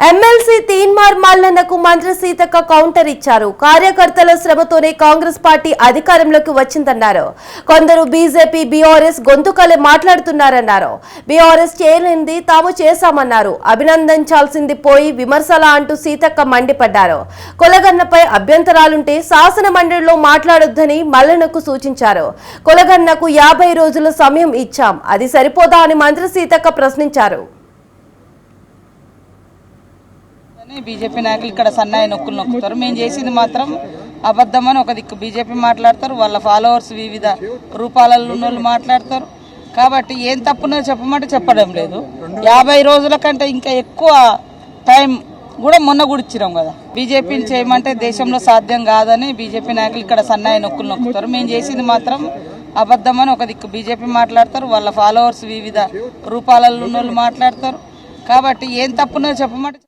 MLC Teenmar మల్లన్నకు మంత్రి Seethakka counter ఇచ్చారు. కార్యకర్తల శ్రమతోనే కాంగ్రెస్ పార్టీ అధికారంలోకి వచ్చిందన్నారు. కొందరు బీజేపీ బీఆర్ఎస్ గొంతుకలే మాట్లాడుతున్నారన్నారు. బీఆర్ఎస్ చేయలేనిది తాము చేశామన్నారు. అభినందించాల్సింది పోయి విమర్శల అంటూ సీతక్క మండిపడ్డారు. కొలగన్నపై అభ్యంతరాలుంటే శాసన మండలిలో మాట్లాడొద్దని మల్లన్నకు సూచించారు. కొలగన్నకు యాభై రోజుల సమయం ఇచ్చాం. అది సరిపోదా అని మంత్రి సీతక్క ప్రశ్నించారు అని బీజేపీ నాయకులు ఇక్కడ సన్నాయి నొక్కులు నొక్కుతారు. మేము చేసింది మాత్రం అబద్ధమని ఒక దిక్కు. బీజేపీ మాట్లాడతారు వాళ్ళ ఫాలోవర్స్ వివిధ రూపాలలో ఉన్న వాళ్ళు మాట్లాడతారు. కాబట్టి ఏం తప్పునో చెప్పమంటే చెప్పడం లేదు. యాభై రోజుల కంటే ఇంకా ఎక్కువ టైం కూడా మొన్న కూడా ఇచ్చినాం కదా. బీజేపీని చేయమంటే దేశంలో సాధ్యం కాదని బీజేపీ నాయకులు ఇక్కడ సన్నాయి నొక్కులు నొక్కుతారు. మేము చేసింది మాత్రం అబద్ధమని ఒక దిక్కు. బీజేపీ మాట్లాడతారు వాళ్ళ ఫాలోవర్స్ వివిధ రూపాలలో ఉన్న వాళ్ళు మాట్లాడతారు. కాబట్టి ఏం తప్పునో చెప్పమంటే